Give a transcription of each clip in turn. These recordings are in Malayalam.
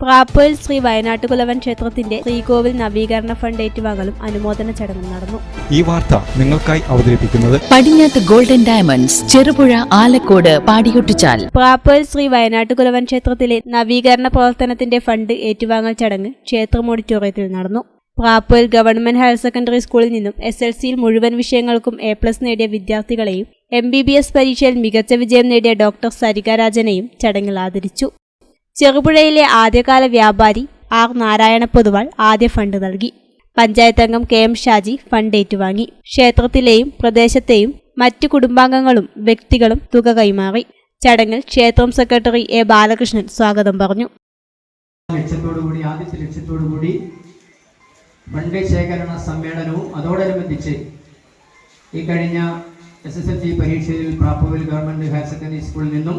പ്രാപ്പോയിൽ ശ്രീ വയനാട്ടുകുലവൻ ക്ഷേത്രത്തിന്റെ ശ്രീകോവിൽ നവീകരണ ഫണ്ട് ഏറ്റുവാങ്ങലും അനുമോദന ചടങ്ങും നടന്നു. ഈ വാർത്ത നിങ്ങൾക്കായി അവതരിപ്പിക്കുന്നത് പടിഞ്ഞാത്ത് ഗോൾഡൻ ഡയമണ്ട്സ് ചെറുപുഴ ആലക്കോട് പാടിയൊട്ടിച്ചാൽ. പ്രാപ്പോയിൽ ശ്രീ വയനാട്ടുകുലവൻ ക്ഷേത്രത്തിലെ നവീകരണ പ്രവർത്തനത്തിന്റെ ഫണ്ട് ഏറ്റുവാങ്ങൽ ചടങ്ങ് ക്ഷേത്രം ഓഡിറ്റോറിയത്തിൽ നടന്നു. പ്രാപ്പോയിൽ ഗവൺമെന്റ് ഹയർ സെക്കൻഡറി സ്കൂളിൽ നിന്നും എസ് എൽ സിയിൽ മുഴുവൻ വിഷയങ്ങൾക്കും എ പ്ലസ് നേടിയ വിദ്യാർത്ഥികളെയും എം ബി ബി എസ് പരീക്ഷയിൽ മികച്ച വിജയം നേടിയ ഡോക്ടർ സരിക രാജനെയും ചടങ്ങിൽ ആദരിച്ചു. ചെറുപുഴയിലെ ആദ്യകാല വ്യാപാരി ആർ നാരായണ പൊതുവാൾ ആദ്യ ഫണ്ട് നൽകി. പഞ്ചായത്തംഗം കെ എം ഷാജി ഫണ്ട് ഏറ്റുവാങ്ങി. ക്ഷേത്രത്തിലെയും പ്രദേശത്തെയും മറ്റു കുടുംബാംഗങ്ങളും വ്യക്തികളും തുക കൈമാറി. ചടങ്ങിൽ ക്ഷേത്രം സെക്രട്ടറി എ ബാലകൃഷ്ണൻ സ്വാഗതം പറഞ്ഞു. ലക്ഷ്യത്തോടുകൂടി ആദ്യത്തെ ലക്ഷ്യത്തോടുകൂടി ഫണ്ട് ശേഖരണ സമ്മേളനവും അതോടനുബന്ധിച്ച് ഈ കഴിഞ്ഞ എസ് എസ് എൽ സി പരീക്ഷയിൽ പ്രാപ്പുവിൽ ഗവൺമെന്റ് ഹയർ സെക്കൻഡറി സ്കൂളിൽ നിന്നും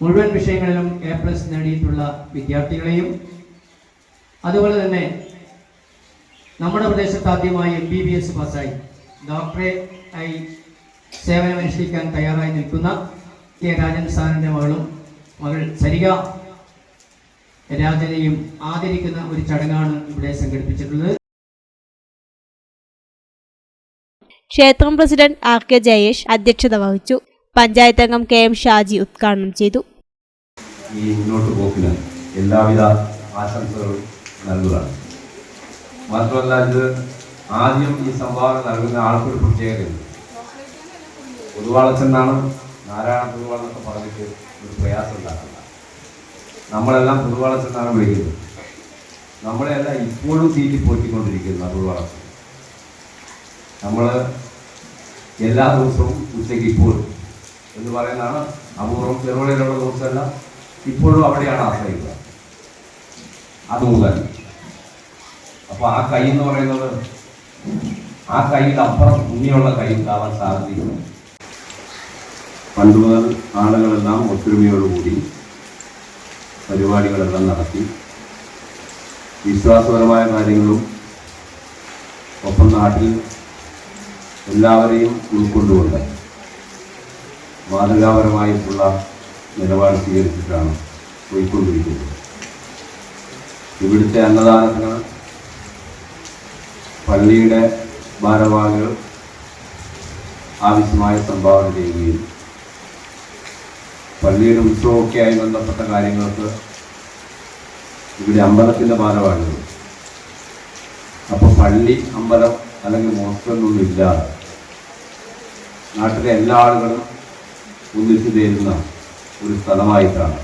മുഴുവൻ വിഷയങ്ങളിലും എ പ്ലസ് നേടിയിട്ടുള്ള വിദ്യാർത്ഥികളെയും അതുപോലെ തന്നെ നമ്മുടെ പ്രദേശത്ത് ആദ്യമായി എം ബി ബി എസ് പാസ്സായി. ഡോക്ടറെ ആയി സേവനമനുഷ്ഠിക്കാൻ തയ്യാറായി നിൽക്കുന്ന കെ രാജൻ സാറിന്റെ മകളും മകൾ സരിക രാജനെയും ആദരിക്കുന്ന ഒരു ചടങ്ങാണ് ഇവിടെ സംഘടിപ്പിച്ചിട്ടുള്ളത്. ക്ഷേത്രം പ്രസിഡന്റ് ആർ കെ ജയേഷ് അധ്യക്ഷത വഹിച്ചു. പഞ്ചായത്ത് അംഗം കെ എം ഷാജി ഉദ്ഘാടനം ചെയ്തു. ഈ മുന്നോട്ട് പോക്കിന് എല്ലാവിധ ആശംസകളും നൽകുകയാണ്. മാത്രമല്ല ഇത് ആദ്യം ഈ സംഭാവന നൽകുന്ന ആൾക്കൊരു പ്രത്യേകതയുണ്ട്. പൊതുവാളച്ചെന്നാണ് നാരായണ പൊതുവാളെന്നൊക്കെ പറഞ്ഞിട്ട് ഒരു പ്രയാസം ഉണ്ടാക്കുന്നത്. നമ്മളെല്ലാം പൊതുവാളച്ചെന്നാണ് വിളിക്കുന്നത്. നമ്മളെല്ലാം ഇപ്പോഴും തീറ്റി പോറ്റിക്കൊണ്ടിരിക്കുന്ന പൊതുവാളച്ചൻ. നമ്മൾ എല്ലാ ദിവസവും ഉച്ചയ്ക്ക് ഇപ്പോഴും എന്ന് പറയുന്നതാണ് അപൂർവം ചെറുപുഴയിലുള്ള ദിവസമല്ല ഇപ്പോഴും അവിടെയാണ് ആശ്രയിക്കുക. അതുമുതൽ. അപ്പോൾ ആ കൈ എന്ന് പറയുന്നത് ആ കൈയുടെ അപ്പുറം ഉണ്ണിയുള്ള കൈ ഉണ്ടാവാൻ സാധ്യതയുണ്ട്. പണ്ട് മുതൽ ആളുകളെല്ലാം ഒത്തൊരുമയോടുകൂടി പരിപാടികളെല്ലാം നടത്തി വിശ്വാസപരമായ കാര്യങ്ങളും ഒപ്പം നാട്ടിൽ എല്ലാവരെയും ഉൾക്കൊണ്ടുകൊണ്ട് മാതൃകാപരമായിട്ടുള്ള നിലപാട് സ്വീകരിച്ചിട്ടാണ് പോയിക്കൊണ്ടിരിക്കുന്നത്. ഇവിടുത്തെ അന്നദാനത്തിന് പള്ളിയുടെ ഭാരവാഹികൾ ആവശ്യമായ സംഭാവന ചെയ്യുകയും പള്ളിയുടെ ഉത്സവമൊക്കെയായി ബന്ധപ്പെട്ട കാര്യങ്ങൾക്ക് ഇവിടെ അമ്പലത്തിന്റെ ഭാരവാഹികൾ. അപ്പോൾ പള്ളി അമ്പലം അല്ലെങ്കിൽ മോസ്കൊന്നും ഇല്ലാതെ നാട്ടിലെ എല്ലാ ആളുകളും ഒന്നിച്ചു ചേരുന്ന ഒരു സ്ഥലമായിട്ടാണ്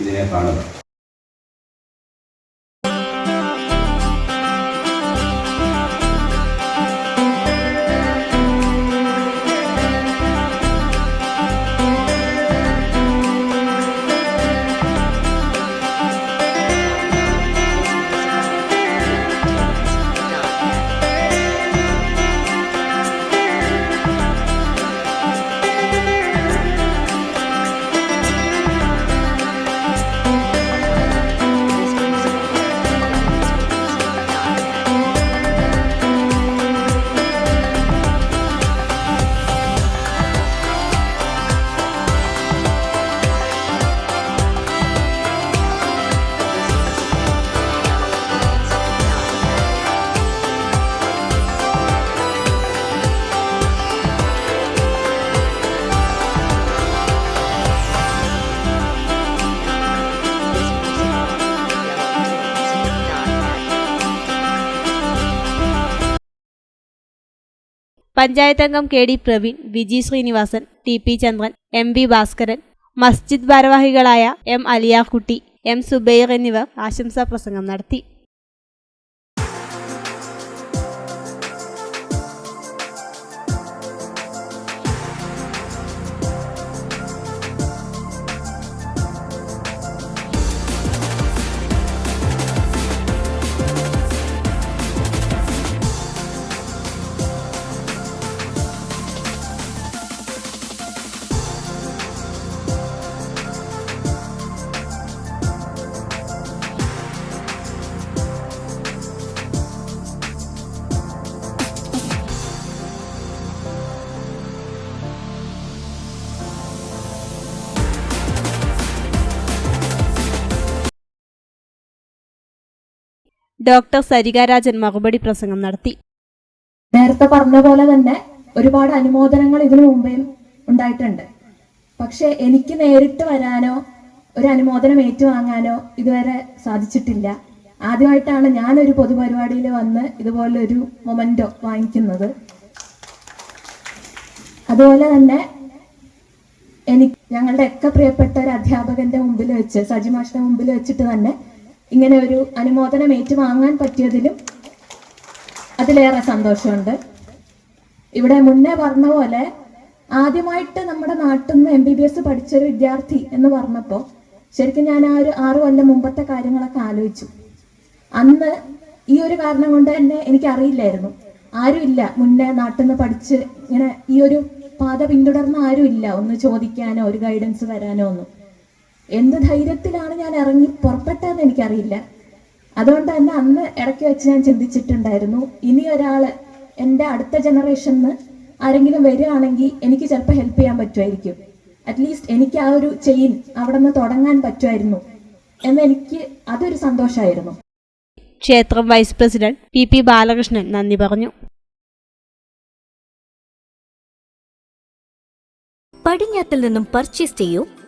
ഇതിനെ കാണുക പഞ്ചായത്ത് അംഗം K D Praveen Viji Srinivasan T P Chandran M V Bhaskaran മസ്ജിദ് ഭാരവാഹികളായ എം അലിയാക്കുട്ടി എം സുബൈർ എന്നിവർ ആശംസാ പ്രസംഗം നടത്തി. ഡോക്ടർ സരികാരാജൻ മറുപടി പ്രസംഗം നടത്തി. നേരത്തെ പറഞ്ഞ പോലെ തന്നെ ഒരുപാട് അനുമോദനങ്ങൾ ഇതിനു മുമ്പേ ഉണ്ടായിട്ടുണ്ട്. പക്ഷെ എനിക്ക് നേരിട്ട് വരാനോ ഒരു അനുമോദനം ഏറ്റുവാങ്ങാനോ ഇതുവരെ സാധിച്ചിട്ടില്ല. ആദ്യമായിട്ടാണ് ഞാൻ ഒരു പൊതുപരിപാടിയിൽ വന്ന് ഇതുപോലൊരു മൊമെന്റോ വാങ്ങിക്കുന്നത്. അതുപോലെ തന്നെ എനിക്ക് ഞങ്ങളുടെ ഒക്കെ പ്രിയപ്പെട്ട ഒരു അധ്യാപകന്റെ മുമ്പിൽ വെച്ച് സജിമാഷിന്റെ മുമ്പിൽ വെച്ചിട്ട് തന്നെ ഇങ്ങനെ ഒരു അനുമോദനം ഏറ്റുവാങ്ങാൻ പറ്റിയതിലും അതിലേറെ സന്തോഷമുണ്ട്. ഇവിടെ മുന്നേ പറഞ്ഞ പോലെ ആദ്യമായിട്ട് നമ്മുടെ നാട്ടിൽ നിന്ന് എം ബി ബി എസ് പഠിച്ചൊരു വിദ്യാർത്ഥി എന്ന് പറഞ്ഞപ്പോൾ ശരിക്കും ഞാൻ ആ ഒരു ആറു കൊല്ലം മുമ്പത്തെ കാര്യങ്ങളൊക്കെ ആലോചിച്ചു. അന്ന് ഈ ഒരു കാരണം കൊണ്ട് തന്നെ എനിക്ക് അറിയില്ലായിരുന്നു ആരുമില്ല മുന്നേ നാട്ടിൽ നിന്ന് പഠിച്ച് ഇങ്ങനെ ഈ ഒരു പാത പിന്തുടർന്ന ആരുമില്ല ഒന്ന് ചോദിക്കാനോ ഒരു ഗൈഡൻസ് തരാനോ ഒന്നും. എന്ത് ധൈര്യത്തിലാണ് ഞാൻ ഇറങ്ങി പുറപ്പെട്ടതെന്ന് എനിക്കറിയില്ല. അതുകൊണ്ട് തന്നെ അന്ന് ഇടയ്ക്ക് വെച്ച് ഞാൻ ചിന്തിച്ചിട്ടുണ്ടായിരുന്നു ഇനി ഒരാൾ എന്റെ അടുത്ത ജനറേഷനിന്ന് ആരെങ്കിലും വരികയാണെങ്കിൽ എനിക്ക് ചിലപ്പോൾ ഹെൽപ്പ് ചെയ്യാൻ പറ്റുമായിരിക്കും. അറ്റ്ലീസ്റ്റ് എനിക്ക് ആ ഒരു ചെയിൻ അവിടെ നിന്ന് തുടങ്ങാൻ പറ്റുമായിരുന്നു എന്ന് എനിക്ക് അതൊരു സന്തോഷമായിരുന്നു. ക്ഷേത്രം vice president P P Balakrishnan നന്ദി പറഞ്ഞു. പടിഞ്ഞാത്തിൽ നിന്നും പർച്ചേസ് ചെയ്യൂ.